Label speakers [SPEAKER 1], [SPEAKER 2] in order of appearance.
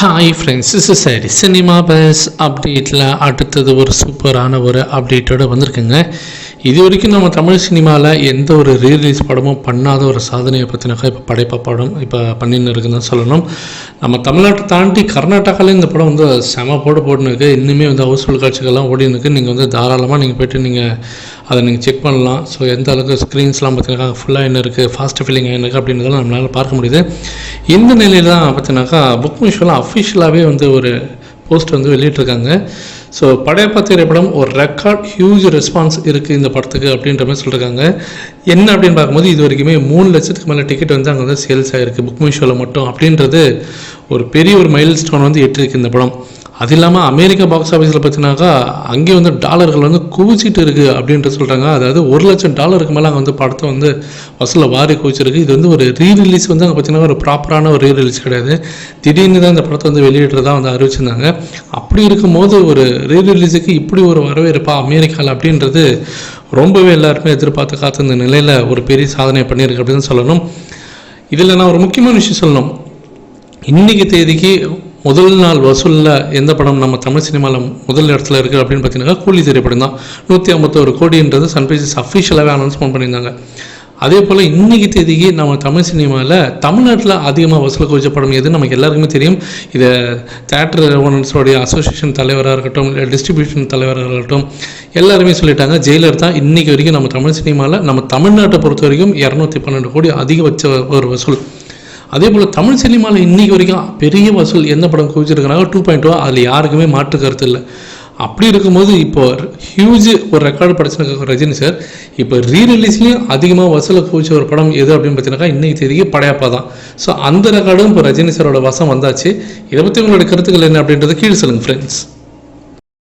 [SPEAKER 1] Hi friends is சரி cinema buzz அப்டேட்டில் அடுத்தது ஒரு சூப்பரான ஒரு அப்டேட்டோட வந்திருக்குங்க. இது வரைக்கும் நம்ம தமிழ் சினிமாவில் எந்த ஒரு ரீரிலீஸ் படமும் பண்ணாத ஒரு சாதனையை பற்றினாக்கா இப்போ படைப்பா படம் இப்போ பண்ணின்னு இருக்குன்னு தான் சொல்லணும். நம்ம தமிழ்நாட்டை தாண்டி கர்நாடகாவில் இந்த படம் வந்து செம போட்டு போட்டுன்னு இன்னுமே வந்து ஹவுஸ்ஃபுல் காட்சிகள்லாம் ஓடின்னு இருக்கு. நீங்கள் வந்து தாராளமாக நீங்கள் போய்ட்டு நீங்கள் அதை நீங்கள் செக் பண்ணலாம். ஸோ எந்த அளவுக்கு ஸ்க்ரீன்ஸ்லாம் பார்த்தீங்கன்னா ஃபுல்லாக என்ன இருக்குது ஃபாஸ்ட் ஃபில்லிங் என்ன இருக்குது அப்படின்றதெல்லாம் நம்மளால் பார்க்க முடியுது. இந்த நிலையில் தான் பார்த்தீங்கன்னாக்கா புக் மிஷோலாம் அஃபிஷியலாகவே வந்து ஒரு போஸ்ட் வந்து வெளியிட்டிருக்காங்க. ஸோ படையப்பா திரைப்படம் ஒரு ரெக்கார்ட் ஹியூஜ் ரெஸ்பான்ஸ் இருக்குது இந்த படத்துக்கு அப்படின்ற மாதிரி சொல்லியிருக்காங்க என்ன அப்படின்னு பார்க்கும்போது இது வரைக்குமே மூணு லட்சத்துக்கு மேலே டிக்கெட் வந்து அங்கே வந்து சேல்ஸ் ஆகிருக்கு புக் மிஷோவில் மட்டும் அப்படின்றது ஒரு பெரிய ஒரு மைல் ஸ்டோன் வந்து எட்டிருக்கு இந்த படம். அது இல்லாமல் அமெரிக்கா பாக்ஸ் ஆஃபீஸில் பார்த்தீங்கன்னாக்கா அங்கே வந்து டாலர்கள் வந்து குவிச்சிட்டு இருக்குது அப்படின்ட்டு சொல்கிறாங்க அதாவது ஒரு லட்சம் டாலருக்கு மேலே அங்கே வந்து படத்தை வந்து வசூலில் வாரி குவிச்சிருக்கு. இது வந்து ஒரு ரீ ரிலீஸ் வந்து அங்கே பார்த்தீங்கன்னா ஒரு ப்ராப்பரான ஒரு ரீ ரிலீஸ் கிடையாது. திடீர்னு தான் இந்த படத்தை வந்து வெளியிடுறதா வந்து அறிவிச்சிருந்தாங்க. அப்படி இருக்கும்போது ஒரு ரீ ரிலீஸுக்கு இப்படி ஒரு வரவேற்பா அமெரிக்காவில் அப்படின்றது ரொம்பவே எல்லாருமே எதிர்பார்த்து காத்திருந்த நிலையில் ஒரு பெரிய சாதனை பண்ணியிருக்கு அப்படின்னு சொல்லணும். இதில் நான் ஒரு முக்கியமான விஷயம் சொல்லணும். இன்னைக்கு தேதிக்கு முதல் நாள் வசூலில் எந்த படம் நம்ம தமிழ் சினிமாவில் முதல் இடத்துல இருக்குது அப்படின்னு பார்த்தீங்கன்னா கூலி திரைப்படம் தான். நூற்றி ஐம்பத்தோரு கோடின்றது சன் அஃபிஷியலாகவே அனௌன்ஸ்மெண்ட் பண்ணியிருந்தாங்க அதே போல் இன்னைக்கு தேதிக்கு நம்ம தமிழ் சினிமாவில் தமிழ்நாட்டில் அதிகமாக வசூல் குவிச்ச படம் எது நமக்கு எல்லாருக்குமே தெரியும். இதை தேட்டர் ஓனர்ஸோடைய அசோசியேஷன் தலைவராக இருக்கட்டும் இல்லை டிஸ்ட்ரிபியூஷன் தலைவராக இருக்கட்டும் எல்லாருமே சொல்லிட்டாங்க. ஜெயிலர் தான் இன்றைக்கி வரைக்கும் நம்ம தமிழ் சினிமாவில் நம்ம தமிழ்நாட்டை பொறுத்த வரைக்கும் இரநூத்தி பன்னெண்டு கோடி அதிகபட்ச ஒரு வசூல். அதே போல் தமிழ் சினிமாவில் இன்னைக்கு வரைக்கும் பெரிய வசூல் எந்த படம் குவிச்சிருக்கிறாங்க? டூ பாயிண்ட் டூ அதில் யாருக்குமே மாற்று கருத்து இல்லை. அப்படி இருக்கும்போது இப்போ ஹியூஜ் ஒரு ரெக்கார்டு படிச்சிருக்க ரஜினி சார் இப்போ ரீ ரிலீஸ்லேயும் அதிகமாக வசூலை குவிச்ச ஒரு படம் எது அப்படின்னு பார்த்தீங்கன்னாக்கா இன்னைக்கு தேதிக்கு படையப்பா தான். ஸோ அந்த ரெக்கார்டும் இப்போ ரஜினி சாரோட வசம் வந்தாச்சு. இதை பற்றி உங்களோட கருத்துக்கள் என்ன அப்படின்றத கீழே சொல்லுங்கள் ஃப்ரெண்ட்ஸ்